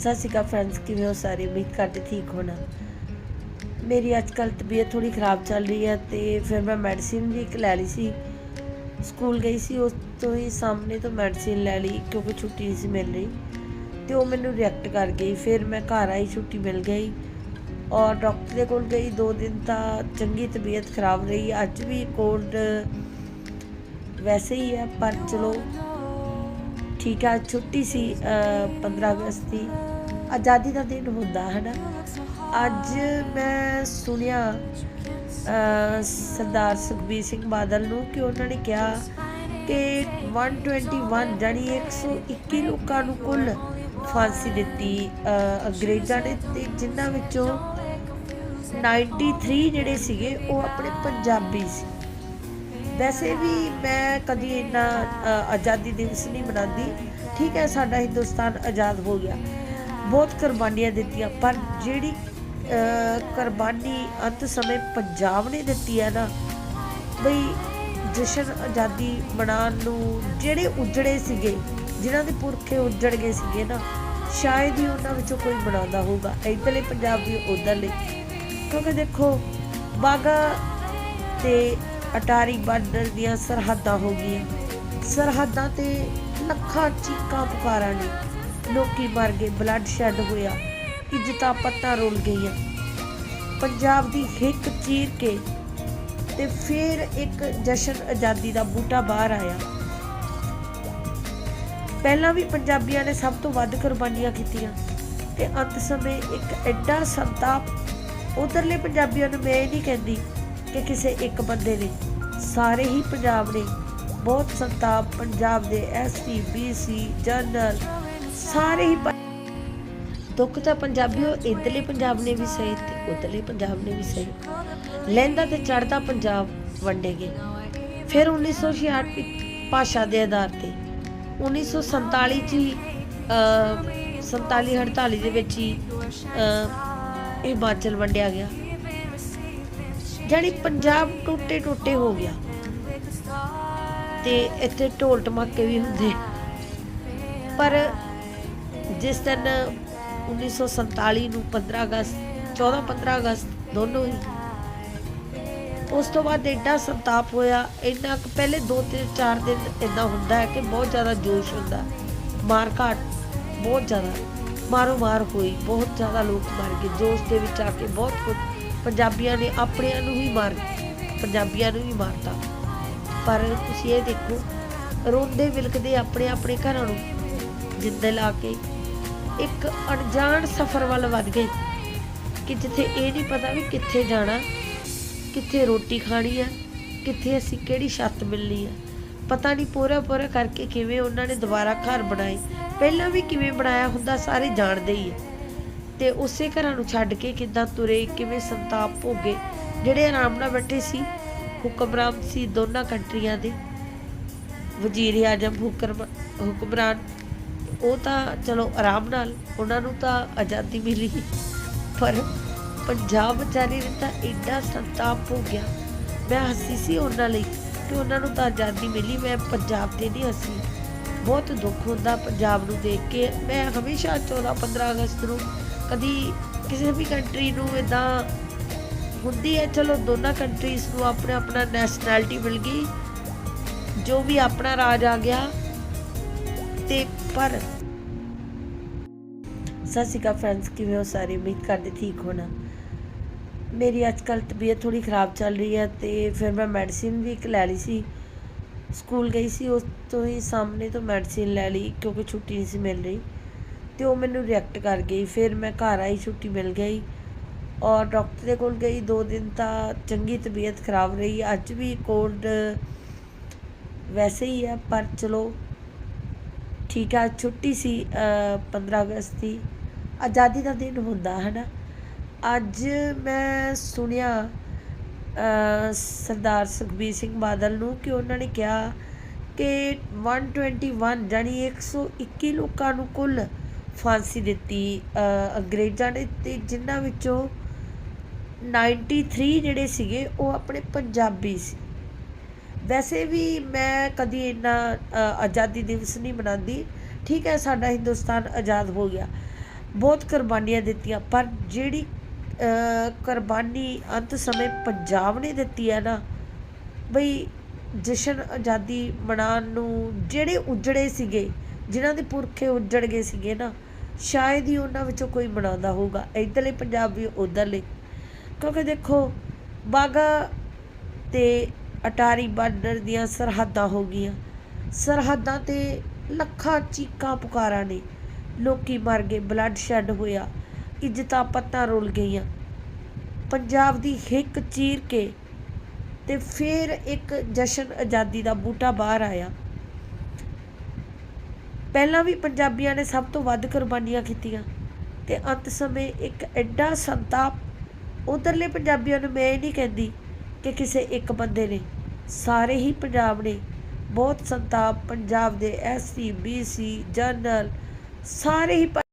ਸਤਿ ਸ਼੍ਰੀ ਅਕਾਲ ਫਰੈਂਡਸ ਕਿਵੇਂ ਹੋ ਸਾਰੇ? ਉਮੀਦ ਕਰਦੇ ਠੀਕ ਹੋਣਾ। ਮੇਰੀ ਅੱਜ ਕੱਲ੍ਹ ਤਬੀਅਤ ਥੋੜੀ ਖਰਾਬ ਚੱਲ ਰਹੀ ਹੈ ਤੇ ਫਿਰ ਮੈਂ ਮੈਡੀਸਿਨ ਵੀ ਇੱਕ ਲੈ ਲਈ ਸੀ। ਸਕੂਲ ਗਈ ਸੀ, ਉਸ ਤੋਂ ਹੀ ਸਾਹਮਣੇ ਤੋਂ ਮੈਡੀਸਿਨ ਲੈ ਲਈ, ਕਿਉਂਕਿ ਛੁੱਟੀ ਨਹੀਂ ਸੀ ਮਿਲ ਰਹੀ। ਤੇ ਉਹ ਮੈਨੂੰ ਰਿਐਕਟ ਕਰ ਗਈ। ਫਿਰ ਮੈਂ ਘਰ ਆਈ, ਛੁੱਟੀ ਮਿਲ ਗਈ। ਔਰ ਡਾਕਟਰ ਦੇ ਕੋਲ ਗਈ। ਦੋ ਦਿਨ ਤਾਂ ਚੰਗੀ ਤਬੀਅਤ ਖਰਾਬ ਰਹੀ। ਅੱਜ ਵੀ ਕੋਲਡ ਵੈਸੇ ਹੀ ਹੈ, ਪਰ ਚਲੋ ਠੀਕ ਹੈ ਛੁੱਟੀ ਸੀ, ਅਹ 15 ਅਗਸਤ ਦੀ। ਆਜ਼ਾਦੀ ਦਾ ਦਿਨ ਹੁੰਦਾ ਹੈ ਨਾ ਅੱਜ ਮੈਂ ਸੁਣਿਆ ਸਰਦਾਰ ਸੁਖਬੀਰ ਸਿੰਘ ਬਾਦਲ ਨੂੰ ਕਿ ਉਹਨਾਂ ਨੇ ਕਿਹਾ ਕਿ 121 ਜਾਨੀ 121 ਲੋਕਾਂ ਨੂੰ ਕੁੱਲ ਫਾਂਸੀ ਦਿੱਤੀ ਅੰਗਰੇਜ਼ਾਂ ਨੇ। ਤੇ ਜਿਨ੍ਹਾਂ ਵਿੱਚੋਂ 93 ਜਿਹੜੇ ਸੀਗੇ, ਉਹ ਆਪਣੇ ਪੰਜਾਬੀ ਸੀ। ਵੈਸੇ ਵੀ ਮੈਂ ਕਦੀ ਇੰਨਾ ਆਜ਼ਾਦੀ ਦਿਵਸ ਨਹੀਂ ਮਨਾਉਂਦੀ। ਠੀਕ ਹੈ, ਸਾਡਾ ਹਿੰਦੁਸਤਾਨ ਆਜ਼ਾਦ ਹੋ ਗਿਆ। ਬਹੁਤ ਕੁਰਬਾਨੀਆਂ ਦਿੱਤੀਆਂ, ਪਰ ਜਿਹੜੀ ਕੁਰਬਾਨੀ ਅੰਤ ਸਮੇਂ ਪੰਜਾਬ ਨੇ ਦਿੱਤੀ ਹੈ ਨਾ, ਬਈ ਜਸ਼ਨ ਆਜ਼ਾਦੀ ਮਨਾਉਣ ਨੂੰ ਜਿਹੜੇ ਉਜੜੇ ਸੀਗੇ, ਜਿਨ੍ਹਾਂ ਦੇ ਪੁਰਖੇ ਉਜੜ ਗਏ ਸੀਗੇ ਨਾ, ਸ਼ਾਇਦ ਹੀ ਉਹਨਾਂ ਵਿੱਚੋਂ ਕੋਈ ਬਣਾਉਂਦਾ ਹੋਊਗਾ। ਇੱਧਰਲੇ ਦੀ ਉਧਰਲੇ। ਕਿਉਂਕਿ ਦੇਖੋ ਬਾਗਾ ਤੇ ਅਟਾਰੀ ਬਾਰਡਰ ਦੀਆਂ ਸਰਹੱਦਾਂ ਹੋ ਗਈਆਂ। ਸਰਹੱਦਾਂ ਤੇ ਲੱਖਾਂ ਚੀਕਾਂ ਪੁਕਾਰਾਂ ਨੇ। ਲੋਕੀ ਮਰ ਗਏ, ਬਲੱਡ ਸ਼ੈੱਡ ਹੋਇਆ, ਇੱਜ਼ਤਾਂ ਪੱਤਾਂ ਰੁਲ ਗਈਆਂ। ਪੰਜਾਬ ਦੀ ਹਿੱਕ ਚੀਰ ਕੇ ਤੇ ਫਿਰ ਇੱਕ ਜਸ਼ਨ ਆਜ਼ਾਦੀ ਦਾ ਬੂਟਾ ਬਾਹਰ ਆਇਆ। ਪਹਿਲਾਂ ਵੀ ਪੰਜਾਬੀਆਂ ਨੇ ਸਭ ਤੋਂ ਵੱਧ ਕੁਰਬਾਨੀਆਂ ਕੀਤੀਆਂ ਤੇ ਅੰਤ ਸਮੇਂ ਇੱਕ ਐਡਾ ਸੰਤਾਪ। ਉਧਰਲੇ ਪੰਜਾਬੀਆਂ ਨੂੰ ਮੈਂ ਇਹ ਨਹੀਂ ਕਹਿੰਦੀ ਕਿ ਕਿਸੇ ਇੱਕ ਬੰਦੇ ਨੇ ਸਾਰੇ ਹੀ ਪੰਜਾਬ ਨੇ ਬਹੁਤ ਸੰਤਾਪ ਪੰਜਾਬ ਦੇ ਐਸਟੀ ਬੀਸੀ ਜਨਰਲ ਸਾਰੇ ਹੀ ਦੁੱਖ ਤਾਂ ਪੰਜਾਬੀਓ ਇਧਰਲੇ ਪੰਜਾਬ ਨੇ ਵੀ ਸਹੀ ਤੇ ਉਧਰਲੇ ਪੰਜਾਬ ਨੇ ਵੀ ਸਹੀ। ਲਹਿੰਦਾ ਤੇ ਚੜਦਾ ਪੰਜਾਬ ਵੰਡੇ ਗਏ। ਫਿਰ 1966 ਵਿੱਚ ਭਾਸ਼ਾ ਦੇ ਆਧਾਰ ਤੇ 1947 ਚ ਹੀ ਅਹ, 47 48 ਦੇ ਵਿੱਚ ਹੀ ਹਿਮਾਚਲ ਵੰਡਿਆ ਗਿਆ। ਜਾਣੀ ਪੰਜਾਬ ਟੁੱਟੇ ਟੁੱਟੇ ਹੋ ਗਿਆ। ਤੇ ਇੱਥੇ ਢੋਲ ਟਮਾਕੇ ਵੀ ਹੁੰਦੇ। ਪਰ ਜਿਸ ਦਿਨ 1947 ਨੂੰ 15 ਅਗਸਤ 14 15 ਅਗਸਤ ਦੋਨੋਂ ਹੀ, ਉਸ ਤੋਂ ਬਾਅਦ ਐਡਾ ਸੰਤਾਪ ਹੋਇਆ। ਇੰਨਾ ਕੁ ਪਹਿਲੇ 2 3 4 ਦਿਨ ਇਦਾਂ ਹੁੰਦਾ ਹੈ ਕਿ ਬਹੁਤ ਜ਼ਿਆਦਾ ਜੋਸ਼ ਹੁੰਦਾ। ਮਾਰ ਘਾਟ ਬਹੁਤ ਜ਼ਿਆਦਾ ਮਾਰੋ ਮਾਰ ਹੋਈ, ਬਹੁਤ ਜ਼ਿਆਦਾ ਲੋਕ ਮਰ ਗਏ। ਜੋਸ਼ ਦੇ ਵਿੱਚ ਆ ਕੇ ਬਹੁਤ ਕੁਝ ਪੰਜਾਬੀਆਂ ਨੇ ਆਪਣਿਆਂ ਨੂੰ ਹੀ ਮਾਰ, ਪੰਜਾਬੀਆਂ ਨੂੰ ਹੀ ਮਾਰਤਾ। ਪਰ ਤੁਸੀਂ ਇਹ ਦੇਖੋ, ਰੋਂਦੇ ਵਿਲਕਦੇ ਆਪਣੇ ਆਪਣੇ ਘਰਾਂ ਨੂੰ ਜਿੱਦੇ ਲਾ ਕੇ ਇੱਕ ਅਣਜਾਣ ਸਫ਼ਰ ਵੱਲ ਵੱਧ ਗਏ ਕਿ ਜਿੱਥੇ ਇਹ ਨਹੀਂ ਪਤਾ ਵੀ ਕਿੱਥੇ ਜਾਣਾ, ਕਿੱਥੇ ਰੋਟੀ ਖਾਣੀ ਆ, ਕਿੱਥੇ ਅਸੀਂ ਕਿਹੜੀ ਛੱਤ ਮਿਲਣੀ ਆ। ਪਤਾ ਨਹੀਂ ਪੂਰਾ ਪੂਰਾ ਕਰਕੇ ਕਿਵੇਂ ਉਹਨਾਂ ਨੇ ਦੁਬਾਰਾ ਘਰ ਬਣਾਏ। ਪਹਿਲਾਂ ਵੀ ਕਿਵੇਂ ਬਣਾਇਆ ਹੁੰਦਾ, ਸਾਰੇ ਜਾਣਦੇ ਹੀ ਆ। ਤੇ ਉਸੇ ਘਰਾਂ ਨੂੰ ਛੱਡ ਕੇ ਕਿੱਦਾਂ ਤੁਰੇ, ਕਿਵੇਂ ਸੰਤਾਪ ਭੋਗੇ? ਜਿਹੜੇ ਆਰਾਮ ਨਾਲ ਬੈਠੇ ਸੀ, ਹੁਕਮਰਾਨ ਸੀ ਦੋਨਾਂ ਕੰਟਰੀਆਂ ਦੇ। ਵਜ਼ੀਰ ਆਜਮ ਹੁਕਮ ਹੁਕਮਰਾਨ, ਉਹ ਤਾਂ ਚਲੋ ਆਰਾਮ ਨਾਲ, ਉਹਨਾਂ ਨੂੰ ਤਾਂ ਆਜ਼ਾਦੀ ਮਿਲੀ। ਪਰ ਪੰਜਾਬ ਵਿਚਾਰੇ ਨੇ ਤਾਂ ਐਡਾ ਸੰਤਾਪ ਹੋ ਗਿਆ ਮੈਂ ਹੱਸੀ ਸੀ ਉਹਨਾਂ ਲਈ ਕਿ ਉਹਨਾਂ ਨੂੰ ਤਾਂ ਆਜ਼ਾਦੀ ਮਿਲੀ, ਮੈਂ ਪੰਜਾਬ ਤੇ ਨਹੀਂ ਹੱਸੀ। ਬਹੁਤ ਦੁੱਖ ਹੁੰਦਾ ਪੰਜਾਬ ਨੂੰ ਦੇਖ ਕੇ। ਮੈਂ ਹਮੇਸ਼ਾ 14 15 ਅਗਸਤ ਨੂੰ ਕਦੀ ਕਿਸੇ ਵੀ ਕੰਟਰੀ ਨੂੰ ਇਦਾਂ ਹੁੰਦੀ ਹੈ, ਚਲੋ ਦੋਨਾਂ ਕੰਟਰੀਜ਼ ਨੂੰ ਆਪਣਾ ਆਪਣਾ ਨੈਸ਼ਨੈਲਿਟੀ ਮਿਲ ਗਈ, ਜੋ ਵੀ ਆਪਣਾ ਰਾਜ ਆ ਗਿਆ। ਤੇ ਪਰ ਸਤਿ ਸ਼੍ਰੀ ਅਕਾਲ ਫਰੈਂਡਸ ਕਿਵੇਂ ਹੋ ਸਾਰੇ? ਉਮੀਦ ਕਰਦੇ ਠੀਕ ਹੋਣਾ। ਮੇਰੀ ਅੱਜ ਕੱਲ੍ਹ ਤਬੀਅਤ ਥੋੜੀ ਖਰਾਬ ਚੱਲ ਰਹੀ ਹੈ ਤੇ ਫਿਰ ਮੈਂ ਮੈਡੀਸਿਨ ਵੀ ਇੱਕ ਲੈ ਲਈ ਸੀ। ਸਕੂਲ ਗਈ ਸੀ, ਉਸ ਤੋਂ ਹੀ ਸਾਹਮਣੇ ਤੋਂ ਮੈਡੀਸਿਨ ਲੈ ਲਈ, ਕਿਉਂਕਿ ਛੁੱਟੀ ਨਹੀਂ ਸੀ ਮਿਲ ਰਹੀ। ਤੇ ਉਹ ਮੈਨੂੰ ਰਿਐਕਟ ਕਰ ਗਈ, ਫਿਰ ਮੈਂ ਘਰ ਆਈ, ਛੁੱਟੀ ਮਿਲ ਗਈ। ਔਰ ਡਾਕਟਰ ਦੇ ਕੋਲ ਗਈ, ਦੋ ਦਿਨ ਤਾਂ ਚੰਗੀ ਤਬੀਅਤ ਖਰਾਬ ਰਹੀ। ਅੱਜ ਵੀ ਕੋਲਡ ਵੈਸੇ ਹੀ ਹੈ, ਪਰ ਚਲੋ ਠੀਕ ਹੈ ਛੁੱਟੀ ਸੀ, ਅਹ 15 ਅਗਸਤ ਦੀ। ਆਜ਼ਾਦੀ ਦਾ ਦਿਨ ਹੁੰਦਾ, ਹੈ ਨਾ? ਅੱਜ ਮੈਂ ਸੁਣਿਆ ਸਰਦਾਰ ਸੁਖਬੀਰ ਸਿੰਘ ਬਾਦਲ ਨੂੰ ਕਿ ਉਹਨਾਂ ਨੇ ਕਿਹਾ ਕਿ 121 ਜਾਨੀ 121 ਲੋਕਾਂ ਨੂੰ ਕੁੱਲ ਫਾਂਸੀ ਦਿੱਤੀ ਅੰਗਰੇਜ਼ਾਂ ਨੇ ਤੇ ਜਿਨ੍ਹਾਂ ਵਿੱਚੋਂ 93 ਜਿਹੜੇ ਸੀਗੇ ਉਹ ਆਪਣੇ ਪੰਜਾਬੀ ਸੀ। ਵੈਸੇ ਵੀ ਮੈਂ ਕਦੀ ਇੰਨਾ ਆਜ਼ਾਦੀ ਦਿਵਸ ਨਹੀਂ ਮਨਾਉਂਦੀ। ਠੀਕ ਹੈ, ਸਾਡਾ ਹਿੰਦੁਸਤਾਨ ਆਜ਼ਾਦ ਹੋ ਗਿਆ। ਬਹੁਤ ਕੁਰਬਾਨੀਆਂ ਦਿੱਤੀਆਂ, ਪਰ ਜਿਹੜੀ ਕੁਰਬਾਨੀ ਅੰਤ ਸਮੇਂ ਪੰਜਾਬ ਨੇ ਦਿੱਤੀ ਹੈ ਨਾ, ਬਈ ਜਸ਼ਨ ਆਜ਼ਾਦੀ ਮਨਾਉਣ ਨੂੰ ਜਿਹੜੇ ਉਜੜੇ ਸੀਗੇ, ਜਿਨ੍ਹਾਂ ਦੇ ਪੁਰਖੇ ਉਜੜ ਗਏ ਸੀਗੇ ਨਾ, ਸ਼ਾਇਦ ਹੀ ਉਹਨਾਂ ਵਿੱਚੋਂ ਕੋਈ ਮਨਾਉਂਦਾ ਹੋਊਗਾ। ਇੱਧਰਲੇ ਵੀ ਉੱਧਰਲੇ। ਕਿਉਂਕਿ ਦੇਖੋ ਬਾਗਾ ਤੇ ਅਟਾਰੀ ਬਾਰਡਰ ਦੀਆਂ ਸਰਹੱਦਾਂ ਹੋ ਗਈਆਂ। ਸਰਹੱਦਾਂ ਤੇ ਲੱਖਾਂ ਚੀਕਾਂ ਪੁਕਾਰਾਂ ਨੇ। ਲੋਕੀ ਮਰ ਗਏ, ਬਲੱਡ ਸ਼ੈੱਡ ਹੋਇਆ। ਇੱਜ਼ਤਾਂ ਪੱਤਾਂ ਰੁਲ ਗਈਆਂ। ਪੰਜਾਬ ਦੀ ਹਿੱਕ ਚੀਰ ਕੇ ਤੇ ਫਿਰ ਇੱਕ ਜਸ਼ਨ ਆਜ਼ਾਦੀ ਦਾ ਬੂਟਾ ਬਾਹਰ ਆਇਆ। ਪਹਿਲਾਂ ਵੀ ਪੰਜਾਬੀਆਂ ਨੇ ਸਭ ਤੋਂ ਵੱਧ ਕੁਰਬਾਨੀਆਂ ਕੀਤੀਆਂ ਤੇ ਅੰਤ ਸਮੇਂ ਇੱਕ ਐਡਾ ਸੰਤਾਪ ਉਧਰਲੇ ਪੰਜਾਬੀਆਂ ਨੂੰ ਮੈਂ ਇਹ ਨਹੀਂ ਕਹਿੰਦੀ ਕਿ ਕਿਸੇ ਇੱਕ ਬੰਦੇ ਨੇ। ਸਾਰੇ ਹੀ ਪੰਜਾਬ ਨੇ ਬਹੁਤ ਸੰਤਾਪ, ਪੰਜਾਬ ਦੇ ਐਸਸੀ ਬੀਸੀ ਜਨਰਲ, ਸਾਰੇ ਹੀ